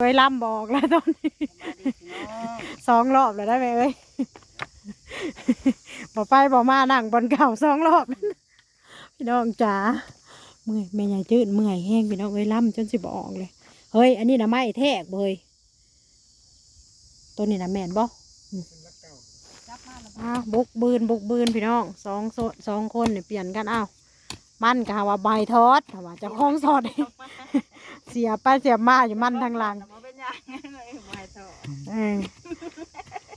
ไว้ล่ำบอกแล้วตอนนี้สองรอบแล้วได้ไหมเอ้ยบ่ไปบ่มานั่งบนเก่าสองรอบ พี่น้องจ๋าเมื่อยแม่ใหญ่จืดเมื่อยแห้งพี่น้องเอ้ยล่ำจนสิบออกเลย เฮ้ย อันนี้นะไม่แทกเบยตัวนี้นะแม่นบ่อืมอะบุกบืนบุกบืนพี่น้องสองโซสองคนเนี่ยเปลี่ยนกันอ้าว มันกะว่าใบทอดว่าเจะคล้าของสอด เสียไปเสียมาอยู่มันทางหลัง บ่เป็นหยังเลยไม่เท่าเออ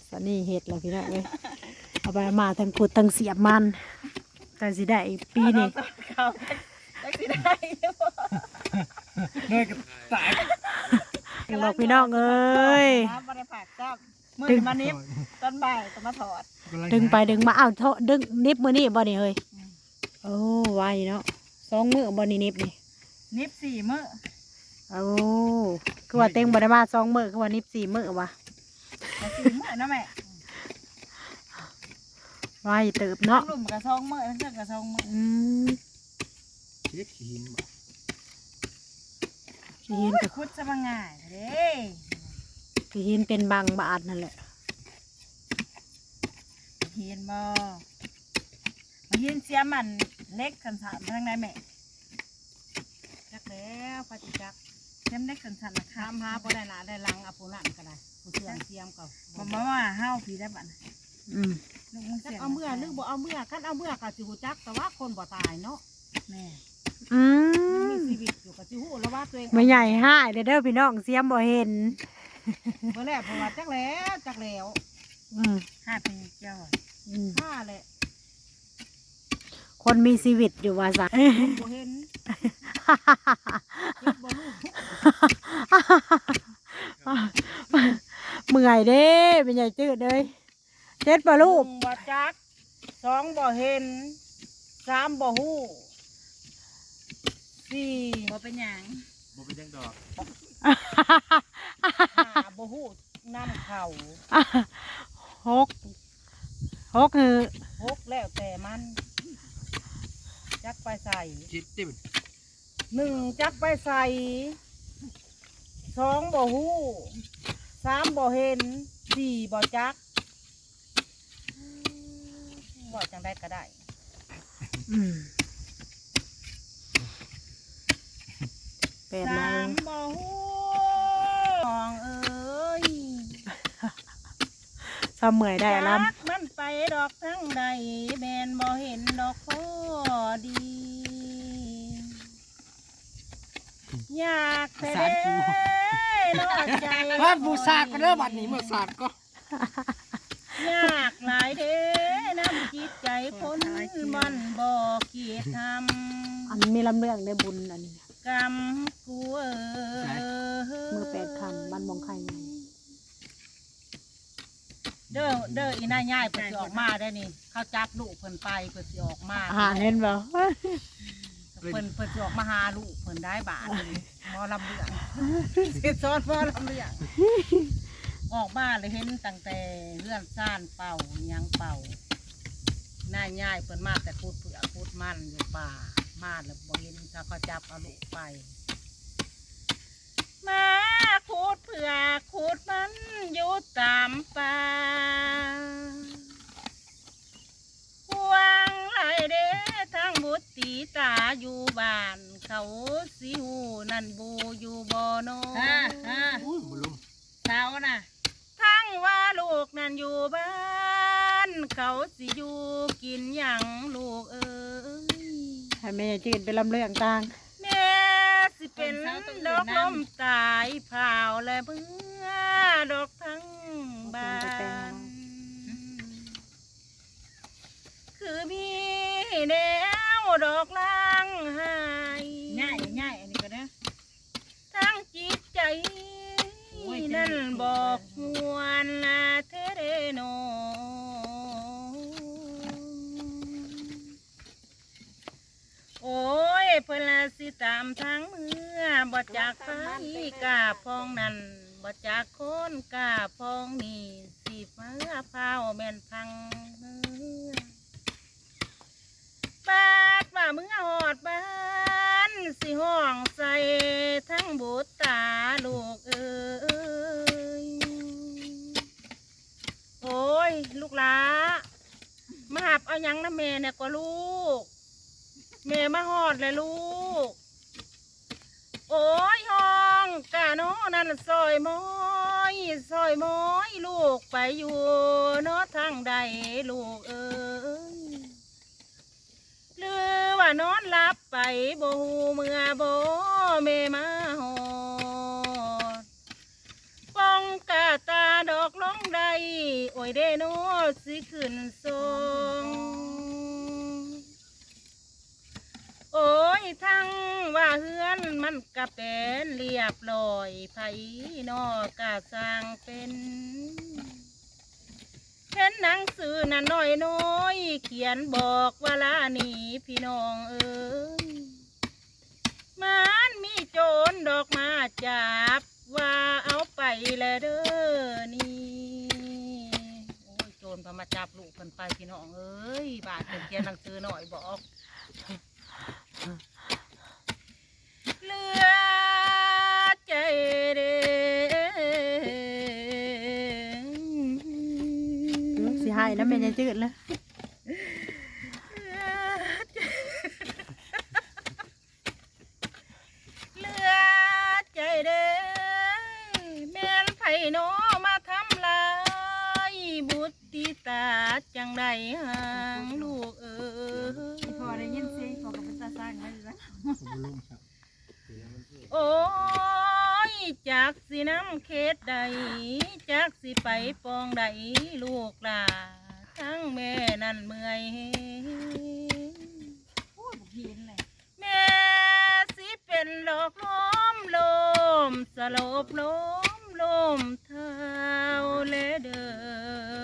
สนี่เห็ดแล้วพี่น้องเอ้ยเอาไปเอามาทั้งขุดทั้งเสียบมันแต่สิได้ปีนี้เขาได้สิได้บ่เลยก็ตายบอกพี่น้องเอ้ย น้ำบ่ได้ผักจ้ามื้อดึงนี้มานิบตอนบ่ายก็มาถอดดึงไปดึงมาอ้าวโทดึงนิบมือนี่บ่นี่เฮ้ย โอ้ไวเนาะสองมือบ่นี่นิบนี่นิบสี่มื้อโอ้คือว่าเต็งบ่ได้มาสองมือคือว่านิบสี่มือวะแต่สี่มื้อนะแม่ไวเติบเนาะลุ่มกับซองมื้อทั้งเทื่อกับซองมื้ออืมเช็คหินบ่ขี้หินโอ้ยก็คุดซะบ่ง่ายเด้ขี้หินเป็นบางบาทนั่นแหละเห็นบ่มายินเสียงมัน เล็กขันสานมาทางใดแม่จักแล้วปฏิจักเสียมเล็กขันสานนะครัทำหาบ่ได้หนาได้หลังเอาผู้นั้นก็ได้ผู้เสียงเสียมก็บ่มาว่าเฮาผีได้บัดน่ะอืมลูกมึงจัเสีกยงเอาเมื่อหรือบ่เอาเมื่อคันเอาเมื่อก็สิฮู้จักแต่ว่าคนบ่ตายเนาะแม่อืยังมมีชีวิตอยู่ก็สิฮู้แล้วว่าตัวเองไม่ใหญ่ห้ายเด้อเด้อพี่น้องเสียมบ่เห็นบ่แล้วเพราะว่าจักแล้วจักแล้วอืมห้าปีเจ้าอืมถ้าแหละ คนมีชีวิตอยู่ว่าซะบ่เห็นเจ็บบ่รู้เมื่อยเด้เป็นใหญ่จืดเลยเจ็ดปะลูกหนึ่งบ่จักสองบ่เห็นสามบ่ฮู้สี่บ่เป็นหยังบ่เป็นจังดอกห้าบ่ฮู้น้ำเข่าหกหกคือหกแล้วแต่มัน จักไปใส่ จิตติมหนึ่งจักไปใส่สองบ่ฮู้สามบ่เห็นสี่บ่จักบ่จังได้ก็ได้อืมเป็นสาแล้วมบ่ฮู้น้องเอ้ยสเมื่อยได้อลจักมันไป ดอกทั้งใดแมนบ่เห็นดอกพอดี อยากแต่เด้นอกใจบ้านบูซากก็เด้อบัดนี้เมื่อซากก็อยากหลายเด้น้ำจิตใจคนมันบ่เกียรทำอันมีลำเรื่องได้บุญอันนี้ำกรรมกูเออมือแปดคำบ้านมองไข่ไง เด้อเด้ออีนายย่ายเพิ่นสิออกมาได้นี่เขาจับลูกเพิ่นไปเพิ่นสิออกมาอาหารเห็นบ่เพิ่นเพิ่นสิออกมาหาลูกเพิ่นได้บาทนี่หมอลำเลืองสิสอนหมอลำเลืองออกมาเลยเห็นตั้งแต่เลื่อนซ่านเป่าหยังเป่าหน้าย่ายเพิ่นมาแต่พูดเปลือกพูดมันอยู่ป่ามาแล้วบ่เห็นถ้าเขาจับเอาลูกไปมา คูดเผือกคูดมันอยู่ตามป่าหวังไหลเด้ทั้งบุตรตีตาอยู่บ้าน เขาสิหูนั่นบูอยู่บ่โนอุ้ยบ่ลงเสาน่ะ ทั้งว่าลูกนั่นอยู่บ้าน เขาสิอยู่กินหยังลูกเอ้ยให้แม่จืดไปลำเรื่องต่างแม่สิ เป็นดอกลมตายเผาและเบื่อดอกทั้งบ้าน คือมีแนวดอกลางหายง่ายง่ายอันนี้ก็นะทั้งจิตใจนั่นบอกมวนลาเทเรโนโอ้ยเพละสิตามทางเมื่อบ่จากไปกาพองนั่นบ่จากคนกาพองนี่สิเมื่อพาวแม่นพังเมื่อไปาดว่ามึงหอดบ้านสิห้องใส่ทั้งบุตรตาลูกเอ้ยโอ้ยลูกหลามาหับเอายังนะแม่เนี่ยก็ลูกแม่มาหอดเลยลูก โอ้ยห้องกะโนนั่นซอยม้อยซอยม้อยลูกไปอยู่เนาะทางใดลูกเอ้ยหรือว่านอนหลับไปบ่ฮูเมื่อบ่แม่มาหอดป้องกะตาดอกลงใดโอ้ยเดโนสิขึ้นทรง โอ้ยทั้ง ว่าเฮือนมันกะเป็นเรียบร้อยไผนอกกะสร้างเป็นเห็นหนังสือน่ะน้อยน้อยเขียนบอกว่าลานี่พี่น้องเอ้ยมันมีโจรดอกมาจับว่าเอาไปแล้วเด้อนี่โอ้ยโจรพมาจับลูกเพิ่นไปพี่น้องเอ้ยบาดเพิ่นเขียนหนังสือหน่อยบอก สิให้แล้วแม่ยังจืดแล้วเหลือใจเด้แม่นไผโนมาทำลายบุตรตาจังใดหางลูกเอ้ยพอได้ยินเสียงพอกับเป็นตาสร้างได้เลยบ่ลงครับโอ้ยจากสิน้ำเขตใดจากสิไปปองใดลูกหลา ทั้งแม่นั่นเมื่อยโอ้ยบุกหินเลยแม่สิเป็นโรคล้มลมสลบล้มลมเท้าเลเด้อ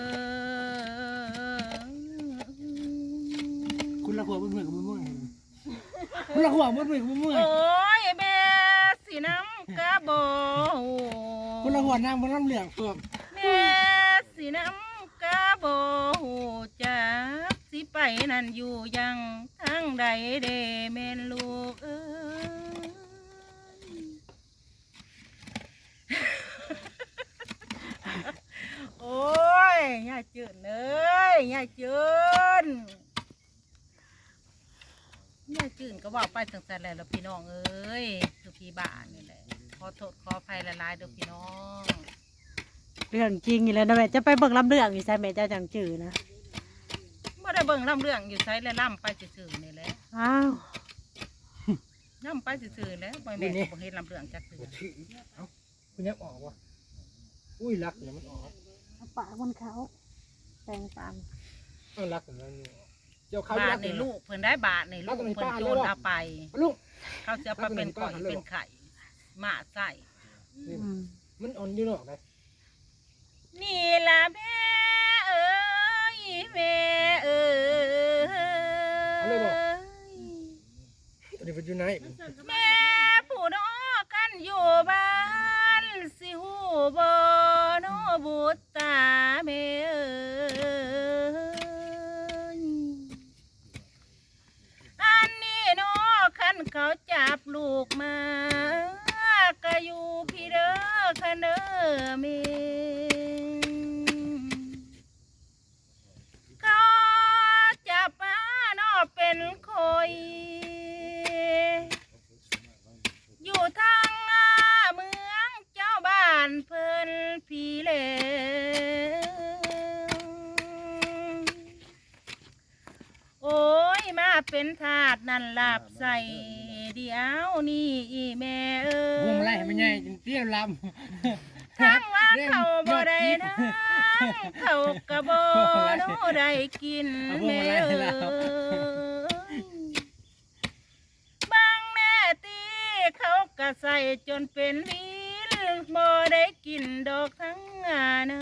คุณละหัวบ่เมื่อยกับบ่เมื่อยคุณละหัวบ่เมื่อยกับบ่เมื่อยโอ้ยแม่สิน้ำกระบอคุณละหัวน้ำบ่น้ำเหลืองเพิ่มแม่สิน้ำกระบอจักสิไป นั่นอยู่ยังทางใดเดแม่นลูกเอ้ยโอ้ยยาจืดเลยยาจืดยาจืดก็บอกไปตั้งแต่แล้วพี่น้องเอ้ยคือพี่บ้านนี่แหละขอโทษขออภัยละลายเด้อพี่น้อง เรื่องจริงอีแล้วนะแม่จะไปเบิ่งลำเรื่องอีใส่แม่เจ้าจังจืดนะ ไม่ได้เบิ่งลำเรื่องอยู่ไซและล่ำไปซื่อๆนี่แหละอ้าวล่ำไปซื่อๆแล้วบ่แม่นบ่เห็นลำเรื่องจักเทื่อบ่ถือเอ้าคุณยังออกวะอุ้ยรักเดี๋ยวมันออกเอาปากมันเขาแปลงฟันเออรักเดี๋ยวมันเจ้าเขาบารัทกในลูกเพิ่นได้บาทในลูกเพิ่นโจรเอาไป ลูกเขาจะเอาไปเป็นข่อยเป็นไข่หมาใส่อืมมันอ่อนอยู่นอกได้ อยู่ไหนแม่ผู้นอกันอยู่บ้านสิหูบ่นอบุตตาแม่เอ้ยอันนี้นอคันเขาจับลูกมาก็อยู่พี่เด้อคันเด้อแม่เขาจับมานอเป็นคอยทางเมืองเจ้าบ้าน เพิ่นพี่เลวโอ้ยมาเป็นทาสนั่นหลับใส่เดียวนี่อีแม่เอ้ยวงไรมันใหญ่จนเตี้ยลำทางว่าเขาบ่ได้นะเขากะบ่โนได้กินแม่เอ้ยบางแม่ตีเขาก็ใส่จนเป็นวิน บ่ได้กินดอกทั้งงาน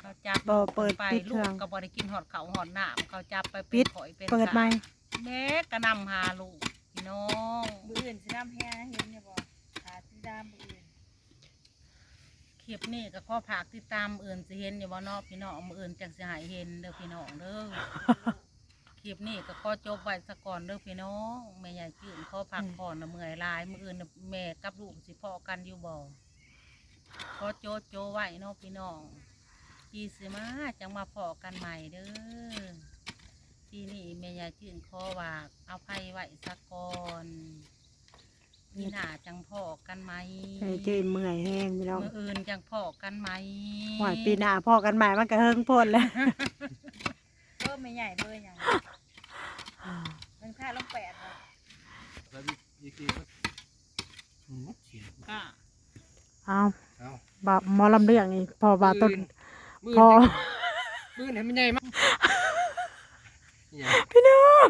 เขาจับบ่เปิดไปปิดลูเครื่อกงก็บ่ได้กินหอดเขาหอดน้ำเขาจับไปปิเป็นดข่อยเป็นเปิดไหมข่แม่กระนำหาลูกพี่น้องมืออื่นสีดำแห้งเห็นเนี่ยบอกขาสีดำมืออื่นเคลิปนี้ก็ขอฝากติดตามเอื่นสิเห็นอยู่บ่เนาะพี่น้องมื้ออื่นจังสิใหายเห็นเด้อพี่น้องเด้อ คลิปนี้ก็ขอจบไว้ซะก่อนเด้อพี่น้องแม่ใหญ่จื่นขอพักผ่อนนะเมื่อยหลายมื้ออื่นน่ะแม่กับลูกสิพอกันอยู่บ่ขอโจดโจไว้เนาะพี่น้องปีสิมาจังมาพอกันใหม่เด้อทีนี้แม่ใหญ่จื่นขอว่าเอาไผไว้ซะก่อนพี่หน้าจังพอกันไหมไอ้จืนเมื่อยแห้งพี่น้องมื่ออื่นจังพอกันไหม หวานปีหน้าพ่อกันใหม่มันก็เฮิงพ่นแล้วเบอ ร์ไม่ใหญ่เบอร์ใหญ่หนึ่งค่าลงแปดเลยแล้วอีกทีก็อืมเสียงก็เอาเอาบาหมอลำเรื่องนี่พอบาต้นมืพอมือเห็นมันใหญ่มากเนี่ยพี่น้อง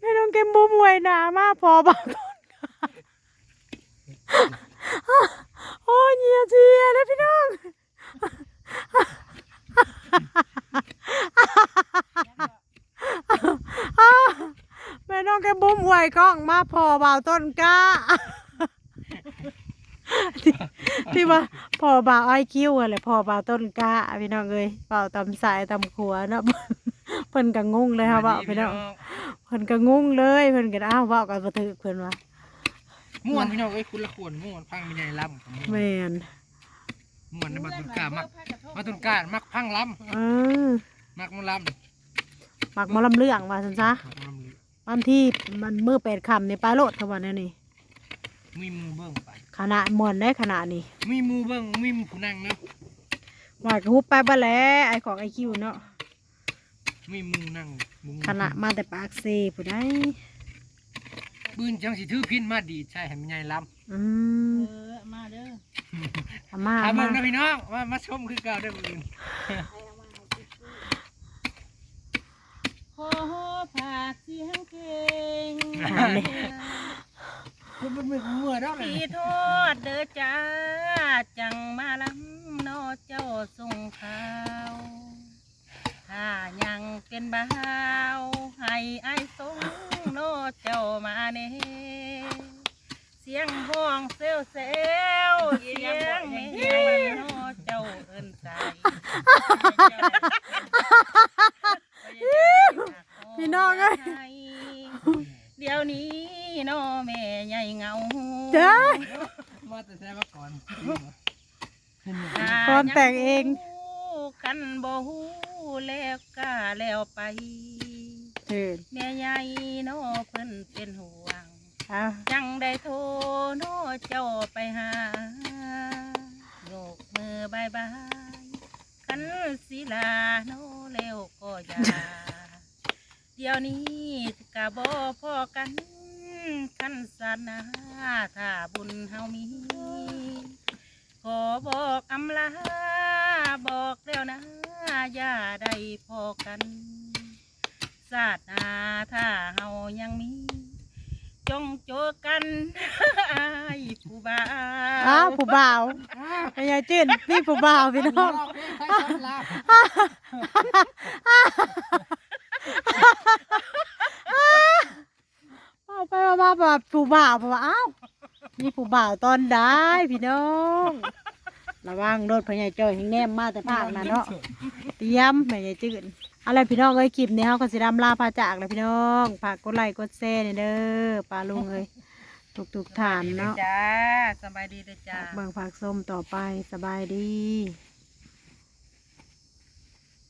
พี่น้องเกมบูมวยหนามากพอบาต้นโอ้ยเหียเจียเลยพี่น้อง แม่น้องแกบุ้มหวย กล้องมาพอเบาวต้นกล้า ที่ที่ว่าพอบ่าวไอคิวอะไรพอบ่าวต้นกล้าพี่น้องเอ้ยบ่าวตำสายตำขัวเนาะเพิ่นก็งงเลยค่ะบ่าวพี่น้องเพิ่นก็งงเลยเพิ่นก็อ้าวเว้ากันบ่ถึกเพิ่นว่าม่วนพี่น้องเอ้ยคุณละควรม่วนพังไม่ใหญ่ล้ำแม่นม่วนในบัตรตุนกล้ามักบัตรตุนกล้ามักพังล้เออำมักมันล้ำมักหมอลำเรื่องว่าซั่นซะมักมันล้ำเลย วันที่มันมื้อ8ค่ำนี่ปลาโลดเขาว่าแน่นี่มีหมูเบิ้งไปขณะม่วนได้ขณะนี้ มีหมูเบิ้งมีหมูผู้นั่งเนาะว่าก็ฮุบไปบ่แล้วไอ้ของไอคิวเนาะมีหมูนั่งหมูขณะมาแต่ปากเซผู้ใดปืนจังสิถือพินมาดีดใช่ให้มันใหญ่ล้ำอืมเออมาเด้อเอามาถาเอามมาเบิ่งนะพี่น้องมามาชมคือเก่าได้อปืน ขอฝากเสียงเพลงมันมันมันเมื่อดอกเลยพี่โทษเด้อจ้า จังมาลำนอเจ้าส่งข่าวถ้ายังเป็นบ่าวให้ไอ้ายส่งนอเจ้ามาเน่เสียงห้องเซลเซลเสียงไม่ใหญ่นอเจ้าเอิ้นใจ พี่น้องเอ้ยเดี๋ยวนี้น้อแม่ใหญ่เหงาเจ้ามาแต่แท้มาก่อนก่อนแต่งเอง กันบ่ฮู้แล้วก็แล้วไปเถิดแม่ใหญ่น้อเพิ่นเป็นห่วง อะจังได้โทรน้อเจ้าไปหาโยกมือบายบาย กันศิลาโนเร็วก็อย่า เดี๋ยวนี้กะบ่พอกันกันสานาถ้าบุญเฮามี ขอบอกอำลา บอกแล้วนะอย่าได้พอกันศาสนาถ้าเฮายังมี จงโจกันอายผู้บ่าอ้าววผู้บ่าวไอ้ยายจืนนี่ผู้บ่าวพี่น้องเอา ไปมามาแบบผู้บ่าวเพราะว่าอ้าวนี่ผู้บ่าวตอนได้พี่น้องระวังรถพญายจ้อยให้แนมมาแต่ภาคนั้นเนาะเตรียมพญายจืนอะไรพี่น้องเอ้ยคลิปนี้เขาก็สิดำลาพาจากเลยพี่น้องฝากกดไลค์กดแชร์นี่เด้อปลาลุงเอ้ยทุกๆฐานเนาะจ้าสบายดีเด้อจ้าเบิ่งผักส้มต่อไปสบายดี